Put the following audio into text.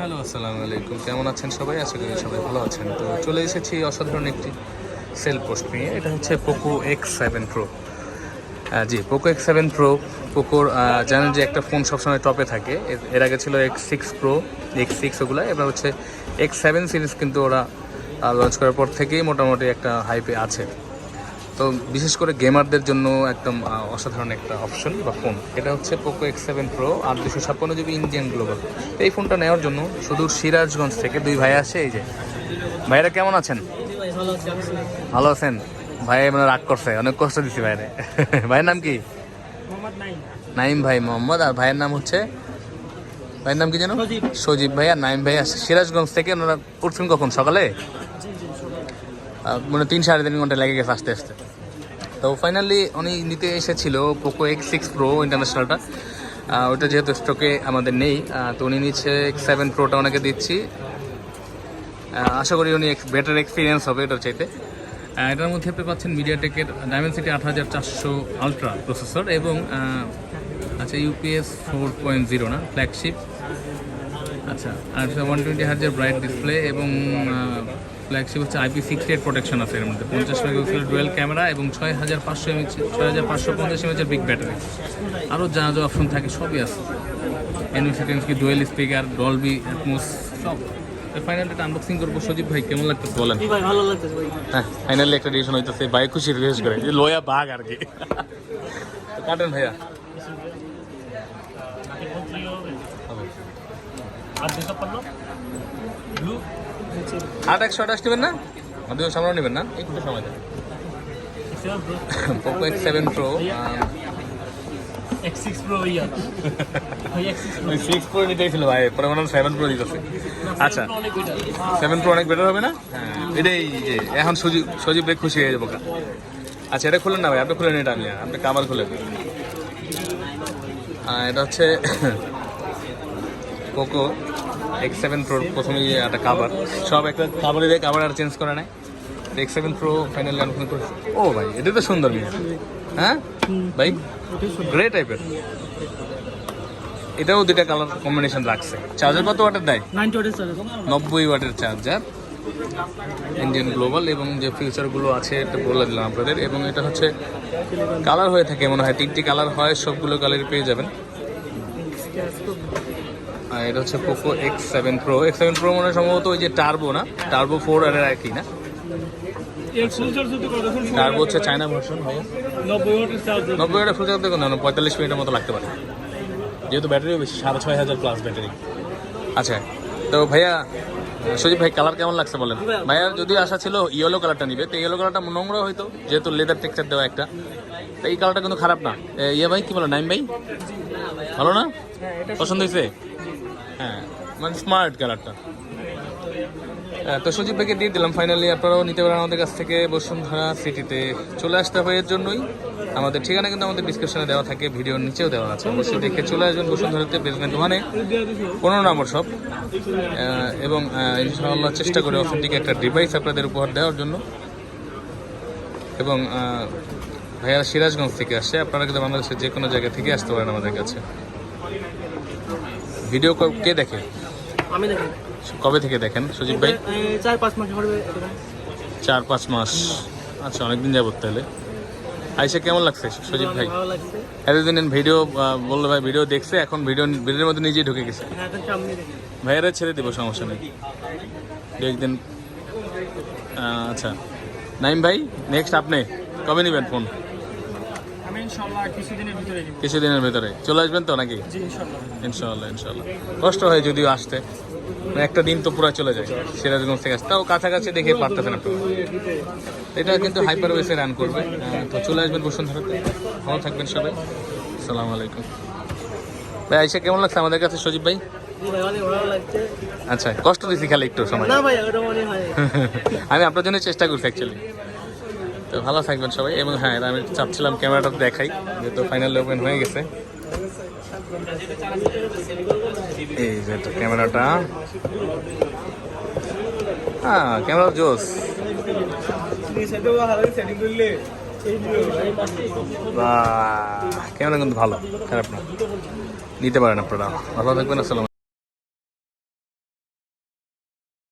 Hello, আসসালামু আলাইকুম। কেমন আছেন সবাই? আশা করি সবাই ভালো আছেন। তো চলে এসেছি অসাধারণ একটি সেল পোস্ট নিয়ে। এটা হচ্ছে Poco X seven Pro G Poco X seven Pro পোকোর জানেন যে একটা ফোন সবসময় টপে থাকে। এর আগে ছিল X six Pro X six ওগুলো। এবার হচ্ছে এক্স সেভেন সিরিজ কিন্তু ওরা লঞ্চ করার পর থেকেই মোটামুটি একটা হাইপে আছে। তো বিশেষ করে গেমারদের জন্য একদম অসাধারণ একটা অপশন বা ফোন এটা হচ্ছে পোকো এক্স সেভেন প্রো আর দুশো ছাপ্পান্ন জিবি ইন্ডিয়ান গ্লোবাল এই ফোনটা নেওয়ার জন্য সুদূর সিরাজগঞ্জ থেকে দুই ভাই আসে এই যে। ভাইরা কেমন আছেন? ভালো আছেন। ভাই মানে রাগ করছে অনেক কষ্ট দিছি ভাইরে। ভাইয়ের নাম কি? নাইম ভাই মোহাম্মদ। আর ভাইয়ের নাম হচ্ছে? ভাইয়ের নাম কি যেন? সজীব। ভাই আর নাইম ভাই আসছে সিরাজগঞ্জ থেকে ওনারা উঠছেন কখন? সকালে? মানে তিন সাড়ে তিন ঘণ্টা লেগে গেছে আস্তে আস্তে। তো ফাইনালি উনি নিতে এসেছিল পোকো এক্স সিক্স প্রো ইন্টারন্যাশনালটা ওটা যেহেতু স্টকে আমাদের নেই তো উনি নিচ্ছে এক্স সেভেন প্রোটা ওনাকে দিচ্ছি। আশা করি উনি বেটার এক্সপিরিয়েন্স হবে এটার চাইতে। এটার মধ্যে আপনি পাচ্ছেন মিডিয়াটেকের ডায়মেন্সিটি আট হাজার চারশো আলট্রা প্রসেসর এবং আচ্ছা ইউপিএস ফোর পয়েন্ট জিরো না ফ্ল্যাগশিপ আচ্ছা আর ওয়ান টোয়েন্টি হাজার ব্রাইট ডিসপ্লে এবং ফ্ল্যাগশিপ হচ্ছে আইপি সিক্সটি এইট প্রোটেকশন আছে এর মধ্যে। পঞ্চাশ মেগাপিক্সেল ডুয়েল ক্যামেরা এবং ছয় হাজার পাঁচশো এমএচ ছয় হাজার পাঁচশো পঞ্চাশ এমএচের বিগ ব্যাটারি আরও যা যা অপশন থাকে সবই আছে। এনভিসিটেন্স কি ডুয়েল স্পিকার ডলবি অ্যাটমোস সব। ফাইনালি একটা আনবক্সিং করব। সজীব ভাই কেমন লাগতেছে? বলেন। ভাই ভালো লাগতেছে ভাই। হ্যাঁ ফাইনালি একটা ডিসিশন হইতেছে। ভাই খুশি রিকোয়েস্ট করে। যে লয়া বাঘ আর কি। কাটেন ভাইয়া। আর দুশো পনেরো ব্লু আট একশো আঠাশ নেবেন না? আমাদের সামনে নেবেন না? একটু সময় দেন। পোকো এক্স সেভেন প্রো আচ্ছা সেভেন প্রো অনেক বেটার হবে না? হ্যাঁ এটাই যে এখন সজীব সজীব ভাই খুশি হয়ে যাব আচ্ছা এটা খুলেন না ভাই আপনি খুলেন এটা আমি আপনি কাবার খুলেন এটা হচ্ছে পোকো এক্স সেভেন প্রোর প্রথমেই একটা কাবার সব একটা কাবারে দিয়ে কাবার আর চেঞ্জ করে নেয় এক্স সেভেন প্রো ফাইনালি আনফোন করে ও ভাই এটা তো সুন্দর মিয়া হ্যাঁ? ভাই গ্রে টাইপের এটাও দুইটা কালার কম্বিনেশন রাখছে। চার্জার কত ওয়াটের দেয়? নব্বই ওয়াটের চার্জার ইন্ডিয়ান গ্লোবাল এবং যে ফিউচারগুলো আছে এটা বলে দিলাম আপনাদের। এবং এটা হচ্ছে কালার হয়ে থাকে মনে হয়। তিনটি কালার হয় সবগুলো কালারই পেয়ে যাবেন। আর এটা হচ্ছে Poco X seven Pro X seven Pro মনে সম্ভবত ওই যে টার্বো না? টার্বো ফোর আর আর কি না? টার্বো হচ্ছে চায়না ভার্সন ভাই নব্বই ওয়াটের ফুল চার্জ দেখুন না পঁয়তাল্লিশ মিনিটের মতো লাগতে পারে। যেহেতু ব্যাটারিও বেশি সাড়ে ছয় হাজার প্লাস ব্যাটারি আচ্ছা তো ভাইয়া সজীব ভাই কালার কেমন লাগছে বলেন? ভাইয়ার যদি আশা ছিল ইয়েলো কালারটা নিবে তো ইয়েলো কালারটা নোংরা হয়তো যেহেতু লেদার টেক্সচার দেওয়া একটা। তো এই কালারটা কিন্তু খারাপ না। ইয়ে ভাই কি বলো নাইম ভাই? ভালো না? পছন্দ হয়েছে? হ্যাঁ মানে স্মার্ট কালারটা হ্যাঁ, তো সজীব ভাইকে দিয়ে দিলাম। ফাইনালি আপনারাও নিতে পারেন আমাদের কাছ থেকে বসুন্ধরা সিটিতে। চলে আসতে হবে এর জন্যই। আমাদের ঠিকানা কিন্তু আমাদের ডিসক্রিপশনে দেওয়া থাকে ভিডিওর নিচেও দেওয়া আছে। অবশ্যই দেখে চলে আসবেন বসুন্ধরাতে বেসমেন্ট ওয়ানে পনেরো নম্বর সব এবং ইনশাআল্লাহ চেষ্টা করে অথেন্টিক একটা ডিভাইস আপনাদের উপহার দেওয়ার জন্য। এবং ভাইয়া সিরাজগঞ্জ থেকে আসছে আপনারা কিন্তু বাংলাদেশের যে কোনো জায়গা থেকে আসতে পারেন আমাদের কাছে। ভিডিও ক- দেখে? আমি দেখি। কবে থেকে দেখেন সজীব ভাই? চার পাঁচ মাস হবে। চার পাঁচ মাস। আচ্ছা অনেকদিন যাবত তাহলে। আইসা কেমন লাগছে সজীব ভাই? এতদিন ভিডিও বলল ভাই ভিডিও দেখছে এখন ভিডিও ভিডিওর মধ্যে নিজেই ঢুকে গেছে। হ্যাঁ ভাইয়ারা ছেড়ে দেবো সমস্যা নেই। দু একদিন। আচ্ছা। নাইম ভাই নেক্সট আপনি। কবে নেবেন ফোন ইনশাআল্লাহ কিছুদিনের ভিতরে কিছুদিনের ভেতরে। চলে আসবেন তো নাকি? জি ইনশাআল্লাহ। ইনশাল্লাহ ইনশাল্লাহ কষ্ট হয় যদিও আসতে। মানে একটা দিন তো পুরো চলে যায় সিরাজগঞ্জ থেকে আসতে। তাও কাছাকাছি দেখে পারতেছেন আপনি। এটা কিন্তু হাইপার ওয়েসে রান করবে তো চলে আসবেন বসুন্ধরাতে। ভালো থাকবেন সবাই। আসসালামু আলাইকুম। ভাই আইসা কেমন লাগছে আমাদের কাছে সজীব ভাই? আচ্ছা কষ্ট দিছি খালি একটু সময়। না ভাই ওটা মনে হয় আমি আপনার জন্য চেষ্টা করছি অ্যাকচুয়ালি তো ভালো থাকবেন সবাই। এবং হ্যাঁ আমি চাচ্ছিলাম ক্যামেরাটা দেখাই, যেহেতু ফাইনালি ওপেন হয়ে গেছে। এই যে ক্যামেরাটা। হ্যাঁ ক্যামেরা জোস। ক্যামেরা কিন্তু ভালো, খারাপ না। নিতে পারেন আপনারা। ভালো থাকবেন, আসসালাম